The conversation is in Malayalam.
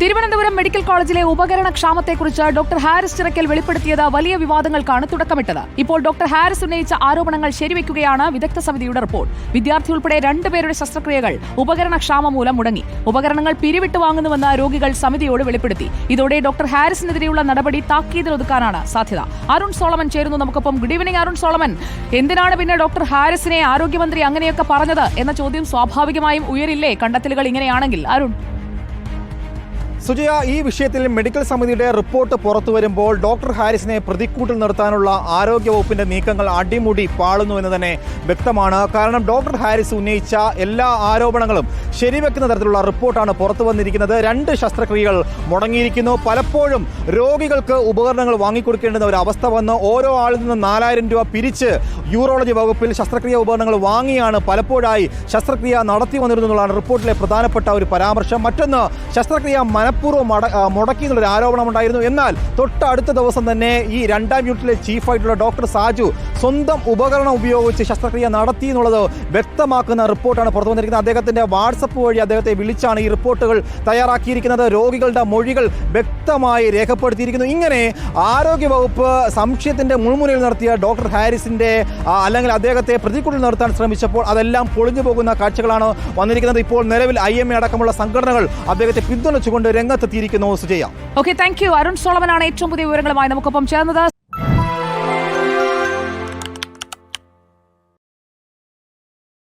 തിരുവനന്തപുരം മെഡിക്കൽ കോളേജിലെ ഉപകരണ ക്ഷാമത്തെക്കുറിച്ച് ഡോക്ടർ ഹാരിസ് ചിറക്കൽ വെളിപ്പെടുത്തിയത് വലിയ വിവാദങ്ങൾക്കാണ് തുടക്കമിട്ടത്. ഇപ്പോൾ ഡോക്ടർ ഹാരിസ് ഉന്നയിച്ച ആരോപണങ്ങൾ ശരിവെക്കുകയാണ് വിദഗ്ധ സമിതിയുടെ റിപ്പോർട്ട്. വിദ്യാർത്ഥി ഉൾപ്പെടെ രണ്ടുപേരുടെ ശസ്ത്രക്രിയകൾ ഉപകരണ ക്ഷാമം മൂലം മുടങ്ങി. ഉപകരണങ്ങൾ പിരിവിട്ട് വാങ്ങുന്നുവെന്ന് രോഗികൾ സമിതിയോട് വെളിപ്പെടുത്തി. ഇതോടെ ഡോക്ടർ ഹാരിസിനെതിരെയുള്ള നടപടി താക്കീതിൽ ഒതുക്കാനാണ് സാധ്യത. അരുൺ സോളമൻ ചേരുന്നു നമുക്കൊപ്പം. Good evening Arun Solomon. എന്തിനാണ് പിന്നെ ഡോക്ടർ ഹാരിസിനെ ആരോഗ്യമന്ത്രി അങ്ങനെയൊക്കെ പറഞ്ഞത് എന്ന ചോദ്യം സ്വാഭാവികമായും ഉയരില്ലേ? കണ്ടെത്തലുകൾ ഇങ്ങനെയാണെങ്കിൽ. അരുൺ. സുജയ ഈ വിഷയത്തിൽ മെഡിക്കൽ സമിതിയുടെ റിപ്പോർട്ട് പുറത്തു വരുമ്പോൾ ഡോക്ടർ ഹാരിസിനെ പ്രതിക്കൂട്ടിൽ നിർത്താനുള്ള ആരോഗ്യവകുപ്പിന്റെ നീക്കങ്ങൾ അടിമുടി പാളുന്നു എന്ന് തന്നെ വ്യക്തമാണ്. കാരണം ഡോക്ടർ ഹാരിസ് ഉന്നയിച്ച എല്ലാ ആരോപണങ്ങളും ശരിവെക്കുന്ന തരത്തിലുള്ള റിപ്പോർട്ടാണ് പുറത്തു വന്നിരിക്കുന്നത്. രണ്ട് ശസ്ത്രക്രിയകൾ മുടങ്ങിയിരിക്കുന്നു. പലപ്പോഴും രോഗികൾക്ക് ഉപകരണങ്ങൾ വാങ്ങിക്കൊടുക്കേണ്ടുന്ന ഒരു അവസ്ഥ വന്ന് ഓരോ ആളിൽ നിന്ന് നാലായിരം രൂപ പിരിച്ച് യൂറോളജി വകുപ്പിൽ ശസ്ത്രക്രിയ ഉപകരണങ്ങൾ വാങ്ങിയാണ് പലപ്പോഴായി ശസ്ത്രക്രിയ നടത്തി വന്നിരുന്നതാണ് റിപ്പോർട്ടിലെ പ്രധാനപ്പെട്ട ഒരു പരാമർശം. മറ്റൊന്ന് ശസ്ത്രക്രിയ മനഃപൂർവം മുടക്കി എന്നുള്ളൊരു ആരോപണം ഉണ്ടായിരുന്നു എന്നാൽ തൊട്ടടുത്ത ദിവസം തന്നെ ഈ രണ്ടാം യൂണിറ്റിലെ ചീഫായിട്ടുള്ള ഡോക്ടർ സാജു സ്വന്തം ഉപകരണം ഉപയോഗിച്ച് ശസ്ത്രക്രിയ നടത്തി എന്നുള്ളത് വ്യക്തമാക്കുന്ന റിപ്പോർട്ടാണ് പുറത്തു വന്നിരിക്കുന്നത്. അദ്ദേഹത്തിന്റെ വാട്സപ്പ് വഴി അദ്ദേഹത്തെ വിളിച്ചാണ് ഈ റിപ്പോർട്ടുകൾ തയ്യാറാക്കിയിരിക്കുന്നത്. രോഗികളുടെ മൊഴികൾ വ്യക്തമായി രേഖപ്പെടുത്തിയിരിക്കുന്നു. ഇങ്ങനെ ആരോഗ്യവകുപ്പ് സംശയത്തിന്റെ മുൾമുനയിൽ നടത്തിയ ഡോക്ടർ ഹാരിസിന്റെ അല്ലെങ്കിൽ അദ്ദേഹത്തെ പ്രതികൂട്ടിൽ നിർത്താൻ ശ്രമിച്ചപ്പോൾ അതെല്ലാം പൊളിഞ്ഞു പോകുന്ന കാഴ്ചകളാണ് വന്നിരിക്കുന്നത്. ഇപ്പോൾ നിലവിൽ ഐ എം എ അടക്കമുള്ള സംഘടനകൾ അദ്ദേഹത്തെ പിന്തുണച്ചുകൊണ്ട് രംഗത്തെത്തിയിരിക്കുന്നു Sujaya. Okay thank you Arun സോളമനാണ് ഏറ്റവും പുതിയ വിവരങ്ങളുമായി. നമുക്കൊപ്പം ചേർന്നത്